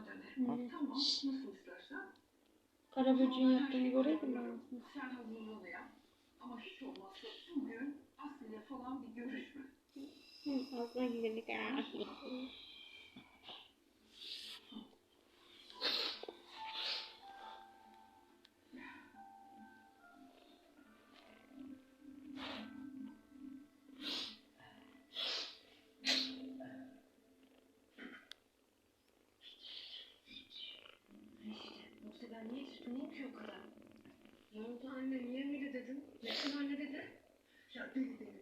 akşama dönerim. Tamam nasıl istersen. Kara böceğin yaptığını göreydin mi? Sen hazırlığını yap. Ama hiç olmazsa bugün Aslı'yla falan bir görüşme. Hı, Ağzına gidelim. Ben niye tutunayım ki o kadar? Ne oldu anne? Niye öyle dedin? Metin anne dedi. Ya deli deli.